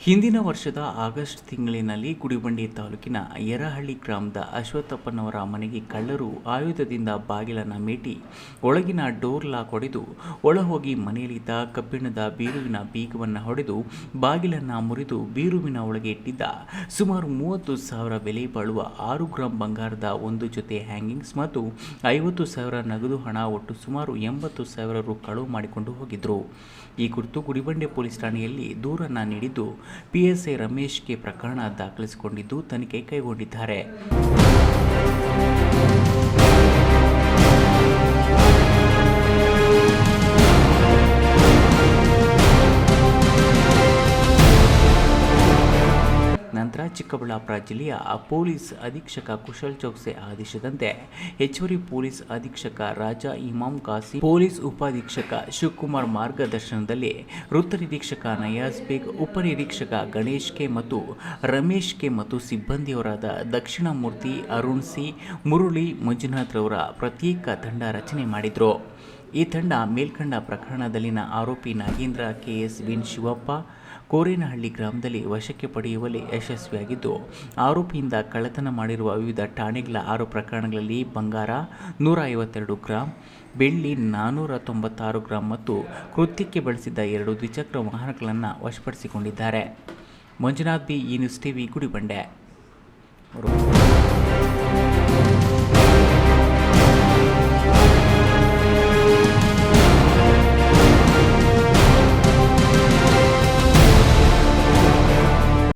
ಹಿಂದಿನ ವರ್ಷದ ಆಗಸ್ಟ್ ತಿಂಗಳಿನಲ್ಲಿ ಗುಡಿಬಂಡಿ ತಾಲೂಕಿನ ಯರಹಳ್ಳಿ ಗ್ರಾಮದ ಅಶ್ವತ್ಥಪ್ಪನವರ ಮನೆಗೆ ಕಳ್ಳರು ಆಯುಧದಿಂದ ಬಾಗಿಲನ್ನು ಮೇಟಿ ಒಳಗಿನ ಡೋರ್ ಲಾಕ್ ಹೊಡೆದು ಒಳಹೋಗಿ ಮನೆಯಲ್ಲಿದ್ದ ಕಬ್ಬಿಣದ ಬೀರುವಿನ ಬೀಗವನ್ನು ಹೊಡೆದು ಬಾಗಿಲನ್ನು ಮುರಿದು ಬೀರುವಿನ ಒಳಗೆ ಇಟ್ಟಿದ್ದ ಸುಮಾರು ಮೂವತ್ತು ಸಾವಿರ ಬೆಲೆ ಬಾಳುವ ಆರು ಗ್ರಾಂ ಬಂಗಾರದ ಒಂದು ಜೊತೆ ಹ್ಯಾಂಗಿಂಗ್ಸ್ ಮತ್ತು ಐವತ್ತು ಸಾವಿರ ನಗದು ಹಣ ಒಟ್ಟು ಸುಮಾರು ಎಂಬತ್ತು ಸಾವಿರ ರು ಕಳುವು ಮಾಡಿಕೊಂಡು ಹೋಗಿದ್ರು. ಈ ಕುರಿತು ಗುಡಿಬಂಡೆ ಪೊಲೀಸ್ ಠಾಣೆಯಲ್ಲಿ ದೂರನ್ನು ನೀಡಿದ್ದು ಪಿಎಸ್ಐ ರಮೇಶ್ಗೆ ಪ್ರಕರಣ ದಾಖಲಿಸಿಕೊಂಡಿದ್ದು ತನಿಖೆ ಕೈಗೊಂಡಿದ್ದಾರೆ. ಚಿಕ್ಕಬಳ್ಳಾಪುರ ಜಿಲ್ಲೆಯ ಪೊಲೀಸ್ ಅಧೀಕ್ಷಕ ಕುಶಲ್ ಚೌಕ್ಸೆ ಆದೇಶದಂತೆ ಹೆಚ್ಚುವರಿ ಪೊಲೀಸ್ ಅಧೀಕ್ಷಕ ರಾಜಾ ಇಮಾಮ್ ಕಾಸಿ, ಪೊಲೀಸ್ ಉಪಾಧೀಕ್ಷಕ ಶಿವಕುಮಾರ್ ಮಾರ್ಗದರ್ಶನದಲ್ಲಿ ವೃತ್ತ ನಿರೀಕ್ಷಕ ನಯಾಜ್ ಬೇಗ್, ಉಪನಿರೀಕ್ಷಕ ಗಣೇಶ್ ಕೆ ಮತ್ತು ರಮೇಶ್ ಕೆ ಮತ್ತು ಸಿಬ್ಬಂದಿಯವರಾದ ದಕ್ಷಿಣಮೂರ್ತಿ ಅರುಣ್ ಸಿ, ಮುರುಳಿ ಮಂಜುನಾಥ್ ರವರ ಪ್ರತ್ಯೇಕ ತಂಡ ರಚನೆ ಮಾಡಿದರು. ಈ ತಂಡ ಮೇಲ್ಕಂಡ ಪ್ರಕರಣದಲ್ಲಿನ ಆರೋಪಿ ನಾಗೇಂದ್ರ ಕೆಎಸ್ ವಿನ್ ಶಿವಪ್ಪ ಕೋರೇನಹಳ್ಳಿ ಗ್ರಾಮದಲ್ಲಿ ವಶಕ್ಕೆ ಪಡೆಯುವಲ್ಲಿ ಯಶಸ್ವಿಯಾಗಿದ್ದು, ಆರೋಪಿಯಿಂದ ಕಳ್ಳತನ ಮಾಡಿರುವ ವಿವಿಧ ಠಾಣೆಗಳ ಆರು ಪ್ರಕರಣಗಳಲ್ಲಿ ಬಂಗಾರ ನೂರ ಐವತ್ತೆರಡು ಗ್ರಾಂ, ಬೆಳ್ಳಿ ನಾನ್ನೂರ ತೊಂಬತ್ತಾರು ಗ್ರಾಂ ಮತ್ತು ಕೃತ್ಯಕ್ಕೆ ಬಳಸಿದ್ದ ಎರಡು ದ್ವಿಚಕ್ರ ವಾಹನಗಳನ್ನು ವಶಪಡಿಸಿಕೊಂಡಿದ್ದಾರೆ. ಮಂಜುನಾಥ್, ಬಿ, ಈ ನ್ಯೂಸ್ ಟಿವಿ, ಗುಡಿಬಂಡೆ.